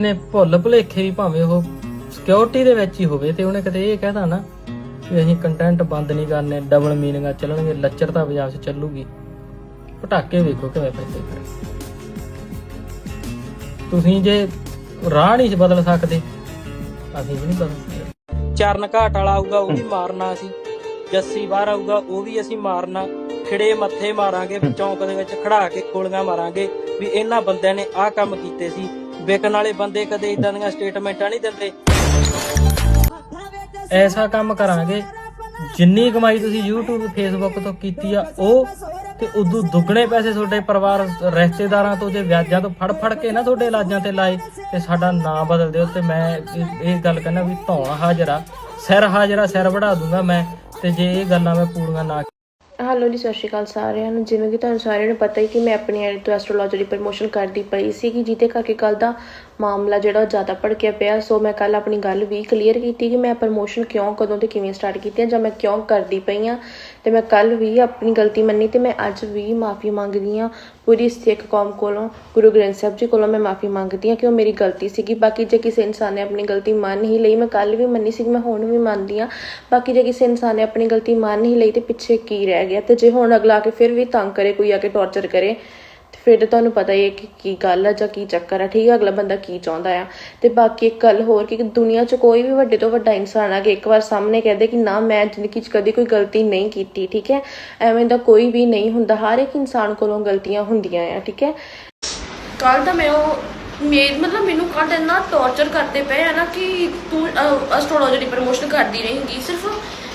ਨੇ ਭੁੱਲ ਭੁਲੇਖੇ ਵੀ ਭਾਵੇਂ ਉਹ ਸਿਕਿਉਰਿਟੀ ਦੇ ਵਿੱਚ ਹੀ ਹੋਵੇ ਤੇ ਉਹਨੇ ਕਦੇ ਇਹ ਕਹਿਤਾ ਨਾ ਵੀ ਅਸੀਂ ਕੰਟੈਂਟ ਬੰਦ ਨਹੀਂ ਕਰਨੇ ਡਬਲ ਮੀਨਿੰਗਾਂ ਚੱਲਣਗੇ ਲੱਚਰਤਾ ਪੰਜਾਬ 'ਚ ਚੱਲੂਗੀ। ਪਟਾਕੇ ਵੇਖੋ ਕਿਵੇਂ ਪੈਂਦੇ ਤੁਸੀਂ ਜੇ ਰਾਹ ਨਹੀਂ ਬਦਲ ਸਕਦੇ ਅਸੀਂ ਵੀ ਨਹੀਂ ਬਦਲ ਸਕਦੇ। ਚਰਨ ਘਾਟ ਵਾਲਾ ਆਊਗਾ, ਉਹ ਵੀ ਮਾਰਨਾ ਅਸੀਂ। ਜੱਸੀ ਬਾਹਰ ਆਊਗਾ, ਉਹ ਵੀ ਅਸੀਂ ਮਾਰਨਾ। ਖਿੜੇ ਮੱਥੇ ਮਾਰਾਂਗੇ ਚੌਂਕ ਦੇ ਵਿੱਚ ਖੜਾ ਕੇ ਗੋਲੀਆਂ ਮਾਰਾਂਗੇ, ਵੀ ਇਹਨਾਂ ਬੰਦਿਆਂ ਨੇ ਆਹ ਕੰਮ ਕੀਤੇ ਸੀ। ਵਿਕਣ ਵਾਲੇ ਬੰਦੇ ਕਦੇ ਇਦਾਂ ਦੀਆਂ ਸਟੇਟਮੈਂਟਾਂ ਨਹੀਂ ਦਿੰਦੇ। ਐਸਾ ਕੰਮ ਕਰਾਂਗੇ, ਜਿੰਨੀ ਕਮਾਈ ਤੁਸੀਂ YouTube, Facebook ਤੋਂ ਕੀਤੀ ਆ, ਉਹ ਤੇ ਉਦੋਂ ਦੁੱਗਣੇ ਪੈਸੇ ਤੁਹਾਡੇ ਪਰਿਵਾਰ, ਰਿਸ਼ਤੇਦਾਰਾਂ ਤੋਂ ਜੇ ਵਿਆਜਾਂ ਤੋਂ ਫੜ ਫੜ ਕੇ ਨਾ ਤੁਹਾਡੇ ਇਲਾਜਾਂ ਤੇ ਲਾਏ ਤੇ ਸਾਡਾ ਨਾਂ ਬਦਲ ਦਿਓ ਤੇ ਮੈਂ ਇਹ- ਇਹ ਗੱਲ ਕਹਿੰਦਾ ਵੀ ਧੌਣ ਹਾਜ਼ਰਾ, ਸਿਰ ਹਾਜ਼ਰਾ ਸਿਰ ਵੜਾ ਦੂੰਗਾ ਮੈਂ ਤੇ ਜੇ ਇਹ ਗੱਲਾਂ ਮੈਂ ਪੂਰੀਆਂ ਨਾ ਹੈਲੋ ਜੀ, ਸਤਿ ਸ਼੍ਰੀ ਅਕਾਲ ਸਾਰਿਆਂ ਨੂੰ। ਜਿਵੇਂ ਕਿ ਤੁਹਾਨੂੰ ਸਾਰਿਆਂ ਨੂੰ ਪਤਾ ਹੀ ਕਿ ਮੈਂ ਆਪਣੀ ਐਡ ਤੋਂ ਐਸਟ੍ਰੋਲੋਜੀ ਦੀ ਪ੍ਰਮੋਸ਼ਨ ਕਰਦੀ ਪਈ ਸੀ ਕਿ ਜਿਹਦੇ ਕਰਕੇ ਕੱਲ ਦਾ ਮਾਮਲਾ ਜਿਹੜਾ ਉਹ ਜ਼ਿਆਦਾ ਭੜਕਿਆ ਪਿਆ। ਸੋ ਮੈਂ ਕੱਲ ਆਪਣੀ ਗੱਲ ਵੀ ਕਲੀਅਰ ਕੀਤੀ ਕਿ ਮੈਂ ਪ੍ਰਮੋਸ਼ਨ ਕਿਉਂ, ਕਦੋਂ ਤੇ ਕਿਵੇਂ ਸਟਾਰਟ ਕੀਤੀ ਜਾਂ ਮੈਂ ਕਿਉਂ ਕਰਦੀ ਪਈ ਆ। ਤੇ ਮੈਂ ਕੱਲ ਵੀ ਆਪਣੀ ਗਲਤੀ ਮੰਨੀ ਤੇ ਮੈਂ ਅੱਜ ਵੀ ਮਾਫੀ ਮੰਗਦੀ ਆ ਪੂਰੀ ਸਿੱਖ ਕੌਮ ਕੋਲੋਂ, ਗੁਰੂ ਗ੍ਰੰਥ ਸਾਹਿਬ ਜੀ ਕੋਲੋਂ ਮੈਂ ਮਾਫੀ ਮੰਗਦੀ ਆ ਕਿ ਉਹ ਮੇਰੀ ਗਲਤੀ ਸੀਗੀ। ਬਾਕੀ ਜੇ ਕਿਸੇ ਇਨਸਾਨ ਨੇ ਆਪਣੀ ਗਲਤੀ ਮੰਨ ਹੀ ਲਈ, ਮੈਂ ਕੱਲ ਵੀ ਮੰਨੀ ਸੀ ਮੈਂ ਹੁਣ ਵੀ ਮੰਨਦੀ ਆ ਬਾਕੀ ਜੇ ਕਿਸੇ ਇਨਸਾਨ ਨੇ ਆਪਣੀ ਗਲਤੀ ਮੰਨ ਹੀ ਲਈ ਤੇ ਪਿੱਛੇ ਕੀ ਰਹਿ ਗਿਆ? ਤੇ ਜੇ ਹੁਣ ਅਗਲਾ ਆ ਕੇ ਫਿਰ ਵੀ ਤੰਗ ਕਰੇ, ਕੋਈ ਆ ਕੇ ਟੌਰਚਰ ਕਰੇ ਫਿਰ ਤੁਹਾਨੂੰ ਪਤਾ ਹੀ ਹੈ ਕਿ ਕੀ ਗੱਲ ਆ ਜਾਂ ਕੀ ਚੱਕਰ ਆ, ਠੀਕ ਹੈ ਅਗਲਾ ਬੰਦਾ ਕੀ ਚਾਹੁੰਦਾ ਆ? ਤੇ ਬਾਕੀ ਇੱਕ ਗੱਲ ਹੋਰ ਕਿ ਦੁਨੀਆ 'ਚ ਕੋਈ ਵੀ ਵੱਡੇ ਤੋਂ ਵੱਡਾ ਇਨਸਾਨ ਆ ਕੇ ਇੱਕ ਵਾਰ ਸਾਹਮਣੇ ਕਹਦੇ ਕਿ ਨਾ, ਮੈਂ ਜ਼ਿੰਦਗੀ 'ਚ ਕਦੀ ਕੋਈ ਗਲਤੀ ਨਹੀਂ ਕੀਤੀ, ਠੀਕ ਹੈ? ਐਵੇਂ ਦਾ ਕੋਈ ਵੀ ਨਹੀਂ ਹੁੰਦਾ। ਹਰ ਇੱਕ ਇਨਸਾਨ ਕੋਲੋਂ ਗਲਤੀਆਂ ਹੁੰਦੀਆਂ ਆ, ਠੀਕ ਹੈ? ਕੱਲ ਤਾਂ ਮੈਂ ਉਹ ਮੇ, ਮਤਲਬ ਮੈਨੂੰ ਕੱਲ ਇੰਨਾ ਟੌਰਚਰ ਕਰਦੇ ਪਏ ਆ ਨਾ ਕਿ ਤੂੰ ਐਸਟ੍ਰੋਲੋਜੀ ਦੀ ਪ੍ਰਮੋਸ਼ਨ ਕਰਦੀ ਰਹੇਂਗੀ। ਸਿਰਫ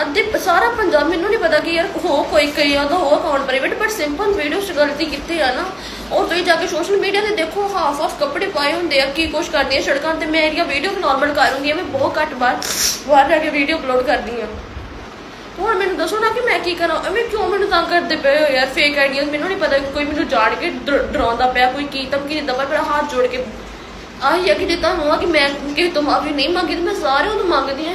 ਅੱਧੇ ਸਾਰਾ ਪੰਜਾਬ ਮੈਨੂੰ ਨਹੀਂ ਪਤਾ ਕਿ ਯਾਰ ਹੋ ਕੋਈ ਕਈ ਉਹਦਾ ਹੋ account private but simple video ਚ ਗਲਤੀ ਕੀਤੀ ਆ ਨਾ। ਉਹ ਤੁਸੀਂ ਜਾ ਕੇ ਸੋਸ਼ਲ ਮੀਡੀਆ ਤੇ ਦੇਖੋ ਹਾਫ ਆਫ ਕੱਪੜੇ ਪਾਏ ਹੁੰਦੇ ਆ, ਕੀ ਕੁਛ ਕਰਦੀ ਆ ਸੜਕਾਂ ਤੇ। ਮੈਂ ਇਹਦੀਆਂ ਵੀਡੀਓ ਨਾਰਮਲ ਕਰ ਹੁੰਦੀ ਆ, ਮੈਂ ਬਹੁਤ ਘੱਟ ਬਾਰ ਬਾਹਰ ਜਾ ਕੇ ਵੀਡੀਓ ਅਪਲੋਡ ਕਰਦੀ ਆ। ਹੁਣ ਮੈਨੂੰ ਦੱਸੋ ਨਾ ਕਿ ਮੈਂ ਕੀ ਕਰਾਂ? ਐਵੇਂ ਕਿਉਂ ਮੈਨੂੰ ਤੰਗ ਕਰਦੇ ਪਏ ਹੋ ਯਾਰ ਫੇਕ ਆਈਡੀਆਂ ਮੈਨੂੰ ਨਹੀਂ ਪਤਾ ਕੋਈ ਮੈਨੂੰ ਜਾਣ ਕੇ ਡਰ- ਡਰਾਉਂਦਾ ਪਿਆ, ਕੋਈ ਕੀ ਧਮਕੀ ਦਿੰਦਾ ਪਿਆ, ਮੇਰਾ ਹੱਥ ਜੋੜ ਕੇ। ਆਹੀ ਆ ਕਿ ਜੇ ਤੁਹਾਨੂੰ ਆ ਕਿ ਮੈਂ ਕਿਸੇ ਤੋਂ ਮਾਫੀ ਨਹੀਂ ਮੰਗੀ, ਤੇ ਮੈਂ ਸਾਰਿਆਂ ਤੋਂ ਮੰਗਦੀ ਆ।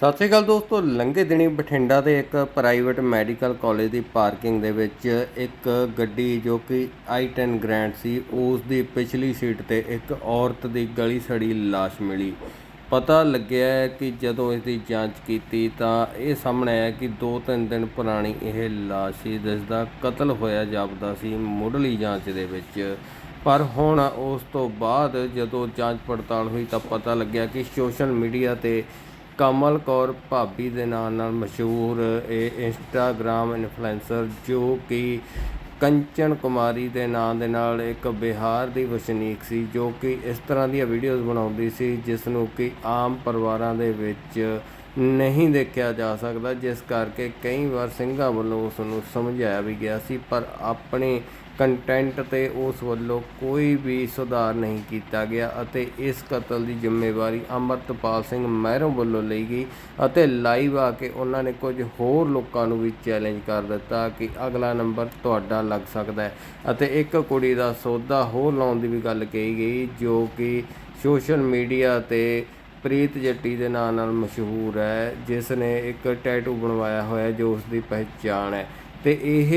ਸਤਿ ਸ਼੍ਰੀ ਅਕਾਲ ਦੋਸਤੋ, ਲੰਘੇ ਦਿਨੀ ਬਠਿੰਡਾ ਦੇ ਇੱਕ ਪ੍ਰਾਈਵੇਟ ਮੈਡੀਕਲ ਕਾਲਜ ਦੀ ਪਾਰਕਿੰਗ ਦੇ ਵਿੱਚ ਇੱਕ ਗੱਡੀ ਜੋ ਕਿ i10 ਗ੍ਰੈਂਡ ਸੀ ਉਸ ਦੀ ਪਿਛਲੀ ਸੀਟ ਤੇ ਇੱਕ ਔਰਤ ਦੀ ਗਲੀ ਸੜੀ ਲਾਸ਼ ਮਿਲੀ। ਪਤਾ ਲੱਗਿਆ ਕਿ ਜਦੋਂ ਇਸ ਦੀ ਜਾਂਚ ਕੀਤੀ ਤਾਂ ਇਹ ਸਾਹਮਣੇ ਆਇਆ ਕਿ 2-3 ਦਿਨ ਪੁਰਾਣੀ ਇਹ ਲਾਸ਼ ਸੀ ਜਿਸ ਦਾ ਕਤਲ ਹੋਇਆ ਜਾਪਦਾ ਸੀ ਮੁੱਢਲੀ ਜਾਂਚ ਦੇ ਵਿੱਚ। ਪਰ ਹੁਣ ਉਸ ਤੋਂ ਬਾਅਦ ਜਦੋਂ ਜਾਂਚ ਪੜਤਾਲ ਹੋਈ ਤਾਂ ਪਤਾ ਲੱਗਿਆ ਕਿ ਸੋਸ਼ਲ ਮੀਡੀਆ ਤੇ ਕਮਲ ਕੌਰ ਭਾਬੀ ਦੇ ਨਾਂ ਨਾਲ ਮਸ਼ਹੂਰ ਇਹ ਇੰਸਟਾਗ੍ਰam ਇਨਫਲੂਐਂਸਰ ਜੋ ਕਿ ਕੰਚਨ ਕੁਮਾਰੀ ਦੇ ਨਾਂ ਦੇ ਨਾਲ ਇੱਕ ਬਿਹਾਰ ਦੀ ਵਸਨੀਕ ਸੀ, ਜੋ ਕਿ ਇਸ ਤਰ੍ਹਾਂ ਦੀਆਂ ਵੀਡੀਓਜ਼ ਬਣਾਉਂਦੀ ਸੀ ਜਿਸ ਨੂੰ ਕਿ ਆਮ ਪਰਿਵਾਰਾਂ ਦੇ ਵਿੱਚ ਨਹੀਂ ਦੇਖਿਆ ਜਾ ਸਕਦਾ, ਜਿਸ ਕਰਕੇ ਕਈ ਵਾਰ ਸਿੰਘਾਂ ਵੱਲੋਂ ਉਸ ਨੂੰ ਸਮਝਾਇਆ ਵੀ ਗਿਆ ਸੀ, ਪਰ ਆਪਣੇ ਕੰਟੈਂਟ ਤੇ ਉਸ ਵੱਲੋਂ ਕੋਈ ਵੀ ਸੁਧਾਰ ਨਹੀਂ ਕੀਤਾ ਗਿਆ ਅਤੇ ਇਸ ਕਤਲ ਦੀ ਜ਼ਿੰਮੇਵਾਰੀ ਅਮਰਤਪਾਲ ਸਿੰਘ ਮਹਿਰੋਂ ਵੱਲੋਂ ਲਈ ਗਈ ਅਤੇ ਲਾਈਵ ਆ ਕੇ ਉਹਨਾਂ ਨੇ ਕੁਝ ਹੋਰ ਲੋਕਾਂ ਨੂੰ ਵੀ ਚੈਲੰਜ ਕਰ ਦਿੱਤਾ ਕਿ ਅਗਲਾ ਨੰਬਰ ਤੁਹਾਡਾ ਲੱਗ ਸਕਦਾ ਹੈ। ਅਤੇ ਇੱਕ ਕੁੜੀ ਦਾ ਸੌਦਾ ਹੋਰ ਲਾਉਣ ਦੀ ਵੀ ਗੱਲ ਕਹੀ ਗਈ, ਜੋ ਕਿ ਸੋਸ਼ਲ ਮੀਡੀਆ ਤੇ ਪ੍ਰੀਤ ਜੱਟੀ ਦੇ ਨਾਂ ਨਾਲ ਮਸ਼ਹੂਰ ਹੈ, ਜਿਸ ਨੇ ਇੱਕ ਟੈਟੂ ਬਣਵਾਇਆ ਹੋਇਆ ਜੋ ਉਸ ਦੀ ਪਹਿਚਾਣ ਹੈ। ਤੇ ਇਹ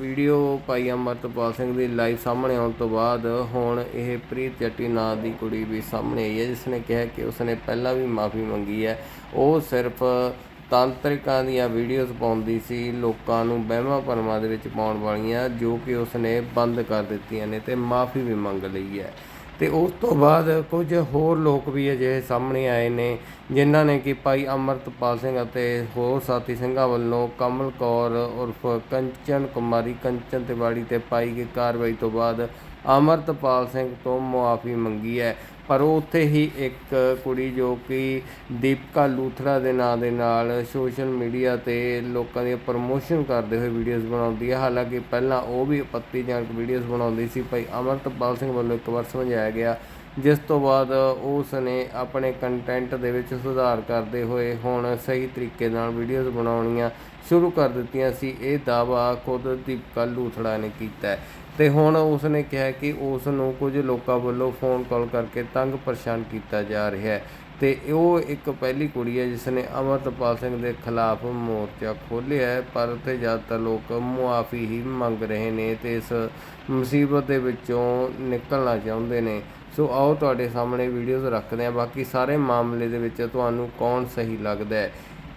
ਵੀਡੀਓ ਭਾਈ ਅਮਰਤਪਾਲ ਸਿੰਘ ਦੀ ਲਾਈਵ ਸਾਹਮਣੇ ਆਉਣ ਤੋਂ ਬਾਅਦ ਹੁਣ ਇਹ ਪ੍ਰੀਤ ਜੱਟੀ ਨਾਂ ਦੀ ਕੁੜੀ ਵੀ ਸਾਹਮਣੇ ਆਈ ਹੈ ਜਿਸ ਨੇ ਕਿਹਾ ਕਿ ਉਸਨੇ ਪਹਿਲਾਂ ਵੀ ਮਾਫੀ ਮੰਗੀ ਹੈ। ਉਹ ਸਿਰਫ ਤਾਂਤਰਿਕਾਂ ਦੀਆਂ ਵੀਡੀਓਜ਼ ਪਾਉਂਦੀ ਸੀ, ਲੋਕਾਂ ਨੂੰ ਵਹਿਮਾਂ ਭਰਮਾਂ ਦੇ ਵਿੱਚ ਪਾਉਣ ਵਾਲੀਆਂ, ਜੋ ਕਿ ਉਸਨੇ ਬੰਦ ਕਰ ਦਿੱਤੀਆਂ ਨੇ ਤੇ ਮਾਫੀ ਵੀ ਮੰਗ ਲਈ ਹੈ। ਅਤੇ ਉਸ ਤੋਂ ਬਾਅਦ ਕੁਝ ਹੋਰ ਲੋਕ ਵੀ ਅਜਿਹੇ ਸਾਹਮਣੇ ਆਏ ਨੇ, ਜਿਨ੍ਹਾਂ ਨੇ ਕਿ ਭਾਈ ਅੰਮ੍ਰਿਤਪਾਲ ਸਿੰਘ ਅਤੇ ਹੋਰ ਸਾਥੀ ਸਿੰਘਾਂ ਵੱਲੋਂ ਕਮਲ ਕੌਰ ਉਰਫ ਕੰਚਨ ਕੁਮਾਰੀ ਕੰਚਨ ਤਿਵਾੜੀ ਤੇ ਪਾਈ ਗਈ ਕਾਰਵਾਈ ਤੋਂ ਬਾਅਦ ਅੰਮ੍ਰਿਤਪਾਲ ਸਿੰਘ ਤੋਂ ਮੁਆਫੀ ਮੰਗੀ ਹੈ। ਪਰ ਉਹ ਉੱਥੇ ਹੀ ਇੱਕ ਕੁੜੀ ਜੋ ਕਿ ਦੀਪਕਾ ਲੂਥਰਾ ਦੇ ਨਾਂ ਦੇ ਨਾਲ ਸੋਸ਼ਲ ਮੀਡੀਆ ਤੇ ਲੋਕਾਂ ਦੀ ਪ੍ਰਮੋਸ਼ਨ ਕਰਦੇ ਹੋਏ ਵੀਡੀਓਜ਼ ਬਣਾਉਂਦੀ ਹੈ। ਹਾਲਾਂਕਿ ਪਹਿਲਾਂ ਉਹ ਵੀ ਆਪੱਤੀਜਨਕ ਵੀਡੀਓਜ਼ ਬਣਾਉਂਦੀ ਸੀ। ਭਾਈ ਅਮਰਤਪਾਲ ਸਿੰਘ ਵੱਲੋਂ ਇੱਕ ਵਾਰ ਸਮਝਾਇਆ ਗਿਆ, ਜਿਸ ਤੋਂ ਬਾਅਦ ਉਸ ਨੇ ਆਪਣੇ ਕੰਟੈਂਟ ਦੇ ਵਿੱਚ ਸੁਧਾਰ ਕਰਦੇ ਹੋਏ ਹੁਣ ਸਹੀ ਤਰੀਕੇ ਨਾਲ ਵੀਡੀਓਜ਼ ਬਣਾਉਣੀਆਂ ਸ਼ੁਰੂ ਕਰ ਦਿੱਤੀਆਂ ਸੀ। ਇਹ ਦਾਵਾ ਖੁਦ ਦੀਪਕਾ ਲੂਥੜਾ ਨੇ ਕੀਤਾ ਹੈ। ਤੇ ਹੁਣ ਉਸ ਨੇ ਕਿਹਾ ਕਿ ਉਸ ਨੂੰ ਕੁਝ ਲੋਕਾਂ ਵੱਲੋਂ ਫੋਨ ਕਾਲ ਕਰਕੇ ਤੰਗ ਪਰੇਸ਼ਾਨ ਕੀਤਾ ਜਾ ਰਿਹਾ ਹੈ। ਤੇ ਉਹ ਇੱਕ ਪਹਿਲੀ ਕੁੜੀ ਹੈ ਜਿਸ ਨੇ ਅਮਰਤਪਾਲ ਸਿੰਘ ਦੇ ਖਿਲਾਫ ਮੋਰਚਾ ਖੋਲ੍ਹਿਆ ਹੈ, ਪਰ ਉੱਥੇ ਜ਼ਿਆਦਾਤਰ ਲੋਕ ਮੁਆਫੀ ਹੀ ਮੰਗ ਰਹੇ ਨੇ ਤੇ ਇਸ ਮੁਸੀਬਤ ਦੇ ਵਿੱਚੋਂ ਨਿਕਲਣਾ ਚਾਹੁੰਦੇ ਨੇ। ਸੋ ਆਓ ਤੁਹਾਡੇ ਸਾਹਮਣੇ ਵੀਡੀਓਜ਼ ਰੱਖਦੇ ਹਾਂ। ਬਾਕੀ ਸਾਰੇ ਮਾਮਲੇ ਦੇ ਵਿੱਚ ਤੁਹਾਨੂੰ ਕੌਣ ਸਹੀ ਲੱਗਦਾ ਹੈ?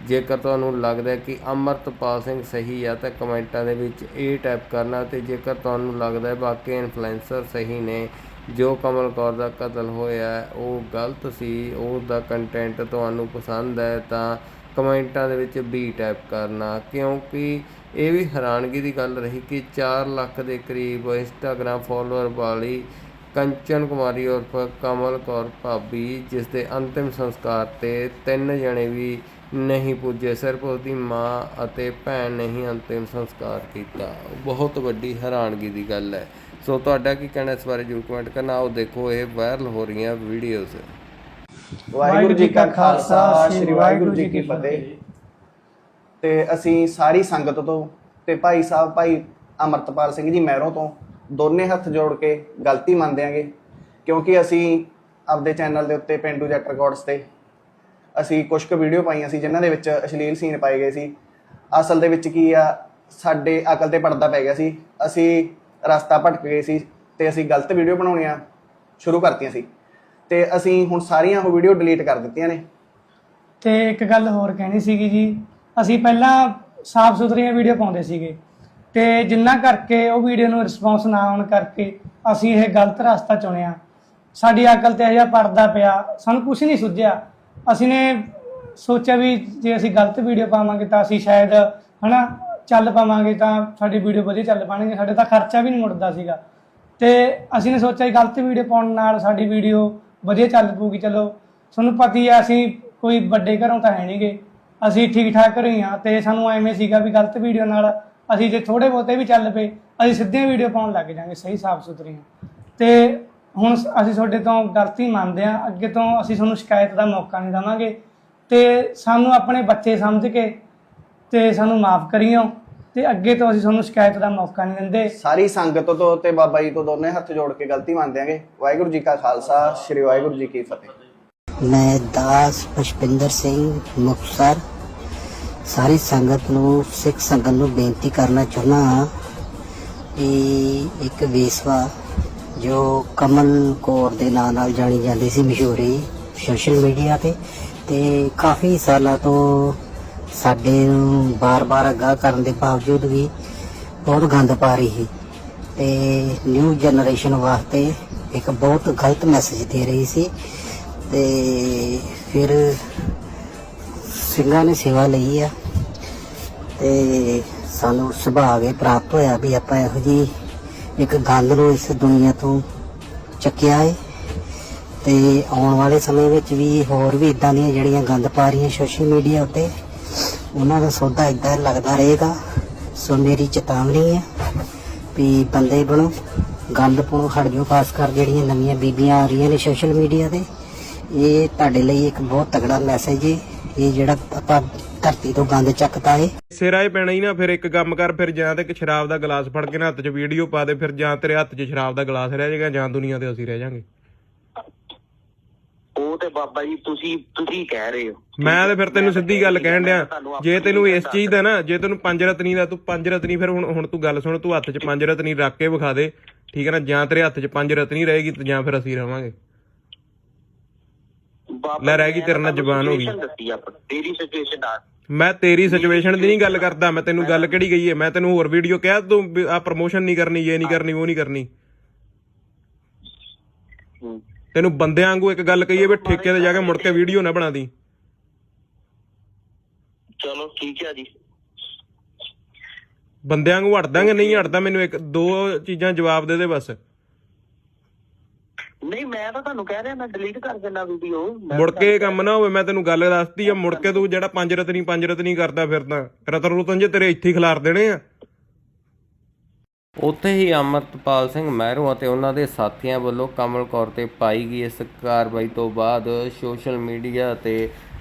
ਜੇਕਰ ਤੁਹਾਨੂੰ ਲੱਗਦਾ ਹੈ ਕਿ ਅਮਰਤਪਾਲ ਸਿੰਘ ਸਹੀ ਆ, ਤਾਂ ਕਮੈਂਟਾਂ ਦੇ ਵਿੱਚ ਇਹ ਟਾਈਪ ਕਰਨਾ ਤੇ ਜੇਕਰ ਤੁਹਾਨੂੰ ਲੱਗਦਾ ਹੈ ਬਾਕੀ ਇਨਫਲੂਐਂਸਰ ਸਹੀ ਨੇ, ਜੋ ਕਮਲ ਕੌਰ ਦਾ ਕਤਲ ਹੋਇਆ ਉਹ ਗਲਤ ਸੀ ਉਸ ਦਾ ਕੰਟੈਂਟ ਤੁਹਾਨੂੰ ਪਸੰਦ ਹੈ, ਤਾਂ ਕਮੈਂਟਾਂ ਦੇ ਵਿੱਚ ਬੀ ਟਾਈਪ ਕਰਨਾ, ਕਿਉਂਕਿ ਇਹ ਵੀ ਹੈਰਾਨਗੀ ਦੀ ਗੱਲ ਰਹੀ ਕਿ 4 ਲੱਖ ਦੇ ਕਰੀਬ ਇੰਸਟਾਗ੍ਰam ਫਾਲੋਅਰ ਵਾਲੀ ਕੰਚਨ ਕੁਮਾਰੀ ਉਰਫ ਕਮਲ ਕੌਰ ਭਾਬੀ ਜਿਸ ਦੇ ਅੰਤਿਮ ਸੰਸਕਾਰ ਤੇ ਤਿੰਨ ਜਣੇ ਵੀ ਨਹੀਂ ਪੁੱਜੇ। ਸਿਰਫ ਉਹਦੀ ਮਾਂ ਅਤੇ ਭੈਣ ਨੇ ਹੀ ਅੰਤਿਮ ਸੰਸਕਾਰ ਕੀਤਾ। ਬਹੁਤ ਵੱਡੀ ਹੈਰਾਨਗੀ ਦੀ ਗੱਲ ਹੈ। ਸੋ ਤੁਹਾਡਾ ਕੀ ਕਹਿਣਾ ਇਸ ਬਾਰੇ ਜਰੂਰ ਕਮੈਂਟ ਕਰਨਾ। ਆਓ ਦੇਖੋ ਇਹ ਵਾਇਰਲ ਹੋ ਰਹੀਆਂ ਵੀਡੀਓਜ਼ ਵਾਹਿਗੁਰੂ ਜੀ ਕਾ ਖਾਲਸਾ, ਸ੍ਰੀ ਵਾਹਿਗੁਰੂ ਜੀ ਕੀ ਫਤਿਹ। ਤੇ ਅਸੀਂ ਸਾਰੀ ਸੰਗਤ ਤੋਂ ਤੇ ਭਾਈ ਸਾਹਿਬ, ਭਾਈ ਅਮਰਤਪਾਲ ਸਿੰਘ ਜੀ ਮਹਿਰੋਂ ਤੋਂ ਦੋਨੇ ਹੱਥ ਜੋੜ ਕੇ ਗਲਤੀ ਮੰਨਦੇ ਆਂਗੇ। ਕਿਉਂਕਿ ਅਸੀਂ ਆਪਦੇ ਚੈਨਲ ਦੇ ਉੱਤੇ ਪਿੰਡੂ ਜੱਟ ਰਿਕਾਰਡਸ ਤੇ ਅਸੀਂ ਕੁਝ ਕੁ ਵੀਡੀਓ ਪਾਈਆਂ ਸੀ ਜਿਨ੍ਹਾਂ ਦੇ ਵਿੱਚ ਅਸ਼ਲੀਲ ਸੀਨ ਪਾਏ ਗਏ ਸੀ। ਅਸਲ ਦੇ ਵਿੱਚ ਕੀ ਆ, ਸਾਡੇ ਅਕਲ ਤੇ ਪਰਦਾ ਪੈ ਗਿਆ ਸੀ। ਅਸੀਂ ਰਸਤਾ ਭਟਕ ਗਏ ਸੀ ਤੇ ਅਸੀਂ ਗਲਤ ਵੀਡੀਓ ਬਣਾਉਣੀਆਂ ਸ਼ੁਰੂ ਕਰਤੀਆਂ ਸੀ। ਤੇ ਅਸੀਂ ਹੁਣ ਸਾਰੀਆਂ ਉਹ ਵੀਡੀਓ ਡਿਲੀਟ ਕਰ ਦਿੱਤੀਆਂ ਨੇ। ਤੇ ਇੱਕ ਗੱਲ ਹੋਰ ਕਹਿਣੀ ਸੀਗੀ ਜੀ, ਅਸੀਂ ਪਹਿਲਾਂ ਸਾਫ਼ ਸੁਥਰੀਆਂ ਵੀਡੀਓ ਪਾਉਂਦੇ ਸੀਗੇ ਤੇ ਜਿੰਨਾ ਕਰਕੇ ਉਹ ਵੀਡੀਓ ਨੂੰ ਰਿਸਪੌਂਸ ਨਾ ਆਉਣ ਕਰਕੇ ਅਸੀਂ ਇਹ ਗਲਤ ਰਸਤਾ ਚੁਣਿਆ। ਸਾਡੀ ਅਕਲ ਤੇ ਅਜਿਹਾ ਪੜਦਾ ਪਿਆ, ਸਾਨੂੰ ਕੁਝ ਨਹੀਂ ਸੁੱਝਿਆ। ਅਸੀਂ ਨੇ ਸੋਚਿਆ ਵੀ ਜੇ ਅਸੀਂ ਗਲਤ ਵੀਡੀਓ ਪਾਵਾਂਗੇ ਤਾਂ ਅਸੀਂ ਸ਼ਾਇਦ, ਹਨਾ, ਚੱਲ ਪਾਵਾਂਗੇ ਤਾਂ ਸਾਡੀ ਵੀਡੀਓ ਵਧੀਆ ਚੱਲ ਪਾਣਗੇ ਸਾਡੇ ਤਾਂ ਖਰਚਾ ਵੀ ਨਹੀਂ ਮੁੜਦਾ ਸੀਗਾ। ਤੇ ਅਸੀਂ ਨੇ ਸੋਚਿਆ ਗਲਤ ਵੀਡੀਓ ਪਾਉਣ ਨਾਲ ਸਾਡੀ ਵੀਡੀਓ ਵਧੀਆ ਚੱਲ ਪੂਗੀ ਚਲੋ। ਤੁਹਾਨੂੰ ਪਤਾ ਹੀ ਆ, ਅਸੀਂ ਕੋਈ ਵੱਡੇ ਘਰੋਂ ਤਾਂ ਹੈ ਨਹੀਂਗੇ ਅਸੀਂ ਠੀਕ ਠਾਕ ਘਰੋਂ ਹੀ ਆ ਤੇ ਸਾਨੂੰ ਐਵੇਂ ਸੀਗਾ ਵੀ ਗਲਤ ਵੀਡੀਓ ਨਾਲ ਅਸੀਂ ਜੇ ਥੋੜੇ ਬਹੁਤੇ ਵੀ ਚੱਲ ਪਏ, ਅਸੀਂ ਸਿੱਧੀਆਂ ਵੀਡੀਓ ਪਾਉਣ ਲੱਗ ਜਾਾਂਗੇ, ਸਹੀ ਸਾਫ਼ ਸੁਥਰੀਆਂ ਤੇ ਹੁਣ ਅਸੀਂ ਤੁਹਾਡੇ ਤੋਂ ਗਲਤੀ ਮੰਨਦੇ ਆ ਅੱਗੇ ਤੋਂ ਅਸੀਂ ਤੁਹਾਨੂੰ ਸ਼ਿਕਾਇਤ ਦਾ ਮੌਕਾ ਨਹੀਂ ਦੇਵਾਂਗੇ। ਤੇ ਸਾਨੂੰ ਆਪਣੇ ਬੱਚੇ ਸਮਝ ਕੇ ਤੇ ਸਾਨੂੰ ਮਾਫ ਕਰਿਓ ਤੇ ਅੱਗੇ ਤੋਂ ਅਸੀਂ ਤੁਹਾਨੂੰ ਸ਼ਿਕਾਇਤ ਦਾ ਮੌਕਾ ਨਹੀਂ ਦਿੰਦੇ। ਸਾਰੀ ਸੰਗਤ ਤੋਂ ਤੇ ਬਾਬਾ ਜੀ ਤੋਂ ਦੋਨੇ ਹੱਥ ਜੋੜ ਕੇ ਗਲਤੀ ਮੰਨਦੇ ਆਂਗੇ ਵਾਹਿਗੁਰੂ ਜੀ ਕਾ ਖਾਲਸਾ ਸ੍ਰੀ ਵਾਹਿਗੁਰੂ ਜੀ ਕੀ ਫਤਿਹ। ਮੈਂ ਦਾਸ ਪੁਸ਼ਪਿੰਦਰ ਸਿੰਘ ਮੁਕਤਸਰ। ਸਾਰੀ ਸੰਗਤ ਨੂੰ ਸਿੱਖ ਸੰਗਤ ਨੂੰ ਬੇਨਤੀ ਕਰਨਾ ਚਾਹੁੰਦਾ ਹਾਂ ਕਿ ਇੱਕ ਵੇਸਵਾ ਜੋ ਕਮਲ ਕੌਰ ਦੇ ਨਾਂ ਨਾਲ ਜਾਣੀ ਜਾਂਦੀ ਸੀ ਮਸ਼ਹੂਰੀ ਸੋਸ਼ਲ ਮੀਡੀਆ ਤੇ ਤੇ ਕਾਫੀ ਸਾਲਾਂ ਤੋਂ ਸਾਡੇ ਨੂੰ ਬਾਰ-ਬਾਰ ਅਗਾਹ ਕਰਨ ਦੇ ਬਾਵਜੂਦ ਵੀ ਬਹੁਤ ਗੰਦ ਪਾ ਰਹੀ ਸੀ। ਤੇ ਨਿਊ ਜਨਰੇਸ਼ਨ ਵਾਸਤੇ ਇੱਕ ਬਹੁਤ ਗਲਤ ਮੈਸੇਜ ਦੇ ਰਹੀ ਸੀ। ਤੇ ਫਿਰ ਸਿੰਘਾਂ ਨੇ ਸੇਵਾ ਲਈ ਆ। ਤੇ ਸਾਨੂੰ ਸੁਭਾਅ ਇਹ ਪ੍ਰਾਪਤ ਹੋਇਆ ਵੀ ਆਪਾਂ ਇਹੋ ਜੀ ਇੱਕ ਗੰਦ ਨੂੰ ਇਸ ਦੁਨੀਆ ਤੋਂ ਚੱਕਿਆ ਹੈ ਤੇ ਆਉਣ ਵਾਲੇ ਸਮੇਂ ਵਿੱਚ ਵੀ ਹੋਰ ਵੀ ਇਦਾਂ ਦੀਆਂ ਜਿਹੜੀਆਂ ਗੰਦ ਪਾ ਰਹੀਆਂ ਸੋਸ਼ਲ ਮੀਡੀਆ ਉੱਤੇ, ਉਹਨਾਂ ਦਾ ਸੌਦਾ ਇਦਾਂ ਲੱਗਦਾ ਰਹੇਗਾ। ਸੋ ਮੇਰੀ ਚੇਤਾਵਨੀ ਹੈ ਵੀ ਬੰਦੇ ਬਣੋ, ਗੰਦ ਪਾਉਣੋਂ ਹਟ ਜਾਓ, ਖਾਸ ਕਰ ਜਿਹੜੀਆਂ ਨਵੀਆਂ ਬੀਬੀਆਂ ਆ ਰਹੀਆਂ ਨੇ ਸੋਸ਼ਲ ਮੀਡੀਆ ਤੇ। ਇਹ ਤੁਹਾਡੇ ਲਈ ਇੱਕ ਬਹੁਤ ਤਗੜਾ ਮੈਸੇਜ ਹੈ ਇਹ ਜਿਹੜਾ ਆਪਾਂ ਧਰਤੀ ਤੋਂ ਗੰਦ ਚੱਕਤਾ ਏ। ਸਿਰਾ ਹੀ ਪੈਣਾ ਹੀ ਨਾ ਫਿਰ ਇੱਕ ਕੰਮ ਕਰ ਫਿਰ ਜਾਂ ਤੇ ਇੱਕ ਸ਼ਰਾਬ ਦਾ ਗਲਾਸ ਫੜ ਕੇ ਨਾ ਹੱਥ 'ਚ ਵੀਡੀਓ ਪਾ ਦੇ ਫਿਰ ਜਾਂ ਤੇਰੇ ਹੱਥ 'ਚ ਸ਼ਰਾਬ ਦਾ ਗਲਾਸ ਰਹਿ ਜਾਏਗਾ ਜਾਂ ਦੁਨੀਆ ਤੇ ਅਸੀਂ ਰਹਿ ਜਾਾਂਗੇ। ਉਹ ਤੇ ਬਾਬਾ ਜੀ ਤੁਸੀਂ ਤੁਸੀਂ ਕਹਿ ਰਹੇ ਹੋ। ਮੈਂ ਤੇ ਫਿਰ ਤੈਨੂੰ ਸਿੱਧੀ ਗੱਲ ਕਹਿਣ ਡਿਆ ਜੇ ਤੈਨੂੰ ਇਸ ਚੀਜ਼ ਦਾ ਨਾ ਜੇ ਤੈਨੂੰ ਪੰਜ ਰਤਨੀ ਦਾ ਤੂੰ ਪੰਜ ਰਤਨੀ ਫਿਰ ਹੁਣ ਹੁਣ ਤੂੰ ਗੱਲ ਸੁਣ ਤੂੰ ਹੱਥ 'ਚ ਪੰਜ ਰਤਨੀ ਰੱਖ ਕੇ ਵਿਖਾ ਦੇ ਠੀਕ ਹੈ ਨਾ ਜਾਂ ਤੇਰੇ ਹੱਥ 'ਚ ਪੰਜ ਰਤਨੀ ਰਹੇਗੀ ਤੇ ਜਾਂ ਫਿਰ ਅਸੀਂ ਰਵਾਂਗੇ। ਲੈ ਰਹਿ ਗਈ ਤੇਰੇ ਨਾਲ ਜ਼ੁਬਾਨ ਹੋ ਗਈ। ਦੱਸੀ ਤੇਰੀ ਸਿਚੁਏਸ਼ਨ ਆ। ਮੈਂ ਤੇਰੀ ਸਿਚੁਏਸ਼ਨ ਦੀ ਨਹੀਂ ਗੱਲ ਕਰਦਾ ਮੈਂ ਤੈਨੂੰ ਗੱਲ ਕਿਹੜੀ ਗਈ ਹੈ? ਮੈਂ ਤੈਨੂੰ ਹੋਰ ਵੀਡੀਓ ਕਿਹਾ ਤੂੰ ਆ ਪ੍ਰਮੋਸ਼ਨ ਨਹੀਂ ਕਰਨੀ ਇਹ ਨਹੀਂ ਕਰਨੀ ਉਹ ਨਹੀਂ ਕਰਨੀ। ਤੈਨੂੰ ਬੰਦਿਆਂ ਵਾਂਗੂ ਇੱਕ ਗੱਲ ਕਹੀਏ ਵੀ ਠੇਕੇ ਤੇ ਜਾ ਕੇ ਮੁੜ ਕੇ ਵੀਡੀਓ ਨਾ ਬਣਾ ਦੀ ਚਲੋ ਠੀਕ ਹੈ ਜੀ। ਬੰਦਿਆਂ ਵਾਂਗੂ ਹਟ ਦਾਂਗੇ ਨਹੀਂ ਹਟਦਾ? ਮੈਨੂੰ ਇੱਕ ਦੋ ਚੀਜ਼ਾਂ ਜਵਾਬ ਦੇ ਦੇ ਬਸ। ਮੈਂ ਤਾਂ ਤੁਹਾਨੂੰ ਕਹਿ ਰਿਹਾ ਮੈਂ ਡਿਲੀਟ ਕਰ ਦਿੰਦਾ ਵੀਡੀਓ ਮੁੜ ਕੇ ਇਹ ਕੰਮ ਨਾ ਹੋਵੇ ਮੈਂ ਤੈਨੂੰ ਗੱਲ ਦੱਸਦੀ ਆ ਮੁੜ ਕੇ ਤੂੰ ਜਿਹੜਾ ਪੰਜ ਰਤਨੀ ਪੰਜ ਰਤਨੀ ਕਰਦਾ ਫਿਰਦਾ ਰਤਨ ਰੁਤਨ ਜੇ ਤੇਰੇ ਇੱਥੇ ਹੀ ਖਿਲਾਰ ਦੇਣੇ ਆ। ਉੱਥੇ ਹੀ ਅਮਰਤਪਾਲ ਸਿੰਘ ਮਹਿਰੂ ਅਤੇ ਉਹਨਾਂ ਦੇ ਸਾਥੀਆਂ ਵੱਲੋਂ ਕਮਲ ਕੌਰ ਤੇ ਪਾਈ ਗਈ ਇਸ ਕਾਰਵਾਈ ਤੋਂ ਬਾਅਦ ਸੋਸ਼ਲ ਮੀਡੀਆ ਤੇ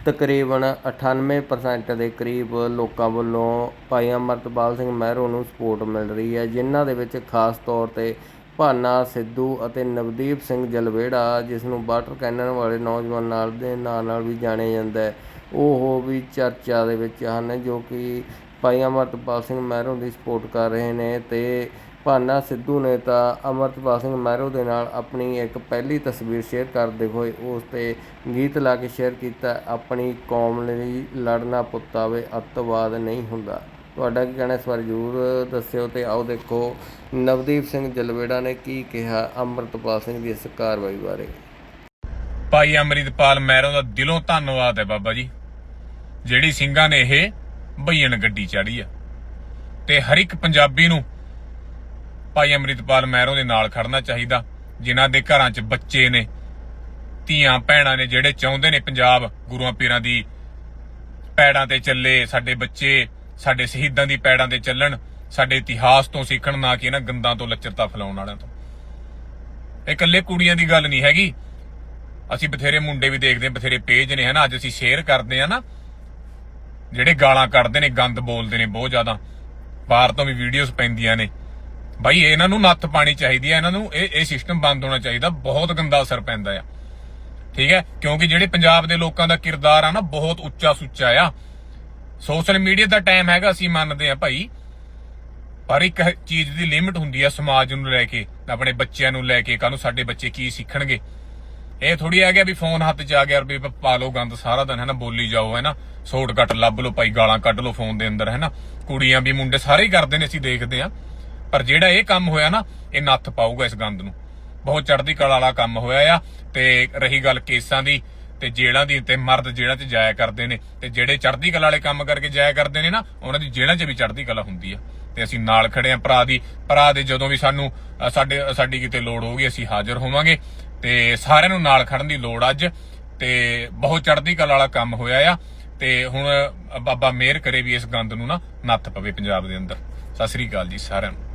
ਤਕਰੀਬਨ 98% ਦੇ ਕਰੀਬ ਲੋਕਾਂ ਵੱਲੋਂ ਭਾਈ ਅਮਰਤਪਾਲ ਸਿੰਘ ਮਹਿਰੂ ਨੂੰ ਸਪੋਰਟ ਮਿਲ ਰਹੀ ਹੈ ਜਿਨ੍ਹਾਂ ਦੇ ਵਿੱਚ ਖਾਸ ਤੌਰ ਤੇ ਭਾਨਾ, ਸਿੱਧੂ ਅਤੇ ਨਵਦੀਪ ਸਿੰਘ ਜਲਵੇੜਾ, ਜਿਸ ਨੂੰ ਵਾਟਰ ਕੈਨਨ ਵਾਲੇ ਨੌਜਵਾਨ ਨਾਲ ਦੇ ਨਾਂ ਨਾਲ ਵੀ ਜਾਣਿਆ ਜਾਂਦਾ ਹੈ। ਉਹ ਵੀ ਚਰਚਾ ਦੇ ਵਿੱਚ ਹਨ, ਜੋ ਕਿ ਭਾਈ ਅਮਰਤਪਾਲ ਸਿੰਘ ਮਹਿਰੋਂ ਦੀ ਸਪੋਰਟ ਕਰ ਰਹੇ ਨੇ ਤੇ ਭਾਨਾ, ਸਿੱਧੂ ਨੇ ਤਾਂ ਅਮਰਤਪਾਲ ਸਿੰਘ ਮਹਿਰੋਂ ਦੇ ਨਾਲ ਆਪਣੀ ਇੱਕ ਪਹਿਲੀ ਤਸਵੀਰ ਸ਼ੇਅਰ ਕਰਦੇ ਹੋਏ ਉਸ ਤੇ ਗੀਤ ਲਾ ਕੇ ਸ਼ੇਅਰ ਕੀਤਾ, ਆਪਣੀ ਕੌਮ ਲਈ ਲੜਨਾ ਪੁੱਤਾਵੇ ਅੱਤਵਾਦ ਨਹੀਂ ਹੁੰਦਾ। ਤੁਹਾਡਾ ਕੀ ਕਹਿਣਾ ਇਸ ਬਾਰੇ ਜ਼ਰੂਰ ਦੱਸਿਓ ਤੇ ਆਓ ਦੇਖੋ। ਨਵਦੀਪ ਸਿੰਘ ਜਲਵੇੜਾ ਨੇ ਕੀ ਕਿਹਾ? ਅਮਰਤਪਾਲ ਸਿੰਘ ਦੀ ਇਸ ਕਾਰਵਾਈ ਬਾਰੇ। ਭਾਈ ਅਮਰਿਤਪਾਲ ਮਹਿਰੋਂ ਦਾ ਦਿਲੋਂ ਧੰਨਵਾਦ ਹੈ ਬਾਬਾ ਜੀ। ਜਿਹੜੀ ਸਿੰਘਾਂ ਨੇ ਇਹ ਭਈਣ ਗੱਡੀ ਚਾੜੀ ਆ। ਤੇ ਹਰ ਇੱਕ ਪੰਜਾਬੀ ਨੂੰ ਭਾਈ ਅਮਰਿਤਪਾਲ ਮਹਿਰੋਂ ਦੇ ਨਾਲ ਖੜਨਾ ਚਾਹੀਦਾ। ਜਿਨ੍ਹਾਂ ਦੇ ਘਰਾਂ 'ਚ ਬੱਚੇ ਨੇ, ਧੀਆਂ, ਭੈਣਾਂ ਨੇ, ਜਿਹੜੇ ਚਾਹੁੰਦੇ ਨੇ ਪੰਜਾਬ ਗੁਰੂਆਂ, ਪੀਰਾਂ ਦੀ ਪੈੜਾਂ ਤੇ ਚੱਲੇ, ਸਾਡੇ ਬੱਚੇ ਸਾਡੇ ਸ਼ਹੀਦਾਂ ਦੀ ਪੈੜਾਂ ਤੇ ਚੱਲਣ, ਸਾਡੇ ਇਤਿਹਾਸ ਤੋਂ ਸਿੱਖਣ, ਨਾ ਕਿ ਇਹਨਾਂ ਗੰਦਾਂ ਤੋਂ ਲੱਚਰਤਾ ਫੈਲਾਉਣ ਵਾਲਿਆਂ ਤੋਂ। ਇਹ ਇਕੱਲੇ ਕੁੜੀਆਂ ਦੀ ਗੱਲ ਨਹੀਂ ਹੈਗੀ। ਅਸੀਂ ਬਥੇਰੇ ਮੁੰਡੇ ਵੀ ਦੇਖਦੇ ਹਾਂ, ਬਥੇਰੇ ਪੇਜ ਨੇ, ਹਨਾ? ਅੱਜ ਅਸੀਂ ਸ਼ੇਅਰ ਕਰਦੇ ਆ ਨਾ। ਜਿਹੜੇ ਗਾਲਾਂ ਕੱਢਦੇ ਨੇ, ਗੰਦ ਬੋਲਦੇ ਨੇ ਬਹੁਤ ਜ਼ਿਆਦਾ। ਬਾਹਰ ਤੋਂ ਵੀ ਵੀਡੀਓਜ਼ ਪੈਂਦੀਆਂ ਨੇ। ਬਾਈ ਇਹਨਾਂ ਨੂੰ ਨੱਥ ਪਾਣੀ ਚਾਹੀਦੀ ਹੈ ਇਹਨਾਂ ਨੂੰ ਇਹ ਇਹ ਸਿਸਟਮ ਬੰਦ ਹੋਣਾ ਚਾਹੀਦਾ। ਬਹੁਤ ਗੰਦਾ ਅਸਰ ਪੈਂਦਾ ਆ। ਠੀਕ ਹੈ? ਕਿਉਂਕਿ ਜਿਹੜੇ ਪੰਜਾਬ ਦੇ ਲੋਕਾਂ ਦਾ ਕਿਰਦਾਰ ਆ ਨਾ, ਬਹੁਤ ਉੱਚਾ ਸੁੱਚਾ ਆ। ਸੋਸ਼ਲ ਮੀਡੀਆ ਦਾ ਟਾਈਮ ਹੈਗਾ, ਅਸੀਂ ਮੰਨਦੇ ਆ ਭਾਈ। ਪਰ ਇੱਕ ਚੀਜ਼ ਦੀ ਲਿਮਿਟ ਹੁੰਦੀ ਆ ਸਮਾਜ ਨੂੰ ਲੈ ਕੇ, ਆਪਣੇ ਬੱਚਿਆਂ ਨੂੰ ਲੈ ਕੇ ਕੱਲ ਨੂੰ ਸਾਡੇ ਬੱਚੇ ਕੀ ਸਿੱਖਣਗੇ। ਇਹ ਥੋੜੀ ਆ ਗਿਆ ਵੀ ਫੋਨ ਹੱਥ 'ਚ ਆ ਗਿਆ, ਵੀ ਪਾ ਲਓ ਗੰਦ ਸਾਰਾ ਦਿਨ ਹੈ ਬੋਲੀ ਜਾਓ, ਹੈਨਾ। ਸੋਟ ਕੱਟ ਲੱਭ ਲਓ ਭਾਈ, ਗਾਲਾਂ ਕੱਢ ਲਓ ਫੋਨ ਦੇ ਅੰਦਰ, ਹੈਨਾ। ਕੁੜੀਆਂ ਵੀ ਮੁੰਡੇ ਸਾਰੇ ਹੀ ਕਰਦੇ ਨੇ, ਅਸੀਂ ਦੇਖਦੇ ਆ ਪਰ ਜਿਹੜਾ ਇਹ ਕੰਮ ਹੋਇਆ ਨਾ, ਇਹ ਨੱਥ ਪਾਊਗਾ ਇਸ ਗੰਦ ਨੂੰ। ਬਹੁਤ ਚੜ੍ਹਦੀ ਕਲਾ ਵਾਲਾ ਕੰਮ ਹੋਇਆ ਆ, ਤੇ ਰਹੀ ਗੱਲ ਕੇਸਾਂ ਦੀ ਤੇ ਜੇਲਾਂ ਦੀ ਤੇ ਮਰਦ ਜੇਲਾਂ 'ਚ ਜਾਇਆ ਕਰਦੇ ਨੇ ਤੇ ਜਿਹੜੇ ਚੜ੍ਹਦੀ ਕਲਾ ਵਾਲੇ ਕੰਮ ਕਰਕੇ ਜਾਇਆ ਕਰਦੇ ਨੇ ਨਾ, ਉਹਨਾਂ ਦੀ ਜੇਲਾਂ 'ਚ ਵੀ ਚੜ੍ਹਦੀ ਕਲਾ ਹੁੰਦੀ ਆ। ਤੇ ਅਸੀਂ ਨਾਲ ਖੜੇ ਆ ਭਰਾ ਦੀ, ਭਰਾ ਦੇ ਜਦੋਂ ਵੀ ਸਾਨੂੰ ਸਾਡੇ, ਸਾਡੀ ਕਿਤੇ ਲੋੜ ਹੋਊਗੀ, ਅਸੀਂ ਹਾਜ਼ਰ ਹੋਵਾਂਗੇ। ਤੇ ਸਾਰਿਆਂ ਨੂੰ ਨਾਲ ਖੜਨ ਦੀ ਲੋੜ ਅੱਜ। ਤੇ ਬਹੁਤ ਚੜ੍ਹਦੀ ਕਲਾ ਵਾਲਾ ਕੰਮ ਹੋਇਆ ਆ। ਤੇ ਹੁਣ ਬਾਬਾ ਮੇਰ ਕਰੇ ਵੀ ਇਸ ਗੰਦ ਨੂੰ ਨਾ ਨੱਥ ਪਵੇ ਪੰਜਾਬ ਦੇ ਅੰਦਰ। ਸਤਿ ਸ੍ਰੀ ਅਕਾਲ ਜੀ ਸਾਰਿਆਂ ਨੂੰ।